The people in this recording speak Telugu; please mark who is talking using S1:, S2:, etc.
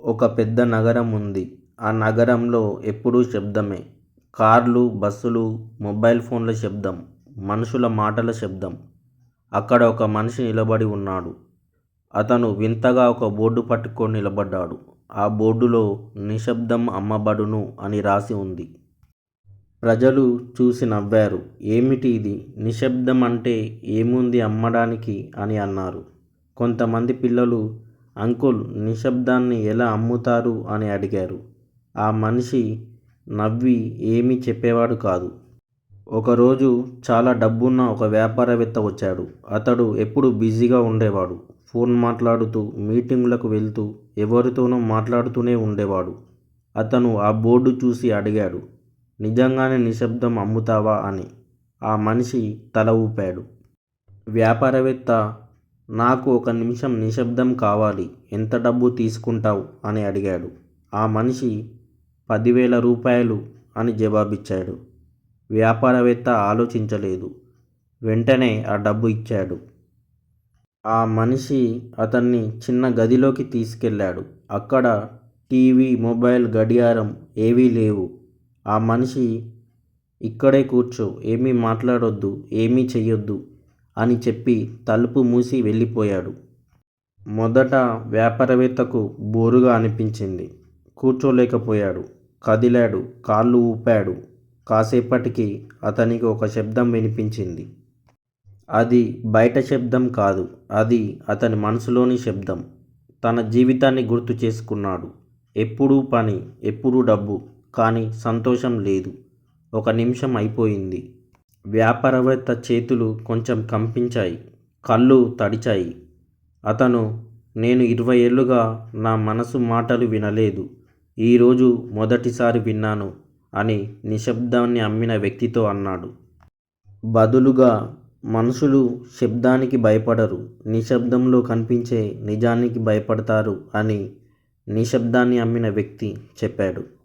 S1: ఒక పెద్ద నగరం ఉంది. ఆ నగరంలో ఎప్పుడూ శబ్దమే. కార్లు బస్సులు మొబైల్ ఫోన్ల శబ్దం మనుషుల మాటల శబ్దం. అక్కడ ఒక మనిషి నిలబడి ఉన్నాడు. అతను వింతగా ఒక బోర్డు పట్టుకొని నిలబడ్డాడు. ఆ బోర్డులో నిశ్శబ్దం అమ్మబడును అని రాసి ఉంది. ప్రజలు చూసి నవ్వారు. ఏమిటి ఇది? నిశ్శబ్దం అంటే ఏముంది అమ్మడానికి అని అన్నారు. కొంతమంది పిల్లలు అంకుల్ నిశ్శబ్దాన్ని ఎలా అమ్ముతారు? అని అడిగారు. ఆ మనిషి నవ్వి ఏమీ చెప్పేవాడు కాదు. ఒకరోజు చాలా డబ్బున్న ఒక వ్యాపారవేత్త వచ్చాడు. అతడు ఎప్పుడు బిజీగా ఉండేవాడు. ఫోన్ మాట్లాడుతూ మీటింగులకు వెళ్తూ ఎవరితోనూ మాట్లాడుతూనే ఉండేవాడు. అతను ఆ బోర్డు చూసి అడిగాడు నిజంగానే నిశ్శబ్దం అమ్ముతావా? అని. ఆ మనిషి తల ఊపాడు. వ్యాపారవేత్త నాకు ఒక నిమిషం నిశ్శబ్దం కావాలి ఎంత డబ్బు తీసుకుంటావు? అని అడిగాడు. ఆ మనిషి పదివేల రూపాయలు అని జవాబిచ్చాడు. వ్యాపారవేత్త ఆలోచించలేదు. వెంటనే ఆ డబ్బు ఇచ్చాడు. ఆ మనిషి అతన్ని చిన్న గదిలోకి తీసుకెళ్ళాడు. అక్కడ టీవీ మొబైల్ గడియారం ఏవీ లేవు. ఆ మనిషి ఇక్కడే కూర్చో ఏమీ మాట్లాడొద్దు ఏమీ చెయ్యొద్దు అని చెప్పి తలుపు మూసి వెళ్ళిపోయాడు. మొదట వ్యాపారవేత్తకు బోరుగా అనిపించింది. కూర్చోలేకపోయాడు. కదిలాడు. కాళ్ళు ఊపాడు. కాసేపటికి అతనికి ఒక శబ్దం వినిపించింది. అది బయట శబ్దం కాదు. అది అతని మనసులోని శబ్దం. తన జీవితాన్ని గుర్తు చేసుకున్నాడు. ఎప్పుడూ పని ఎప్పుడూ డబ్బు కానీ సంతోషం లేదు. ఒక నిమిషం అయిపోయింది. వ్యాపారవేత్త చేతులు కొంచెం కంపించాయి కళ్ళు తడిచాయి. అతను నేను ఇరవై ఏళ్ళుగా నా మనసు మాటలు వినలేదు. ఈరోజు మొదటిసారి విన్నాను అని నిశ్శబ్దాన్ని అమ్మిన వ్యక్తితో అన్నాడు. బదులుగా మనుషులు శబ్దానికి భయపడరు నిశ్శబ్దంలో కనిపించే నిజానికి భయపడతారు అని నిశ్శబ్దాన్ని అమ్మిన వ్యక్తి చెప్పాడు.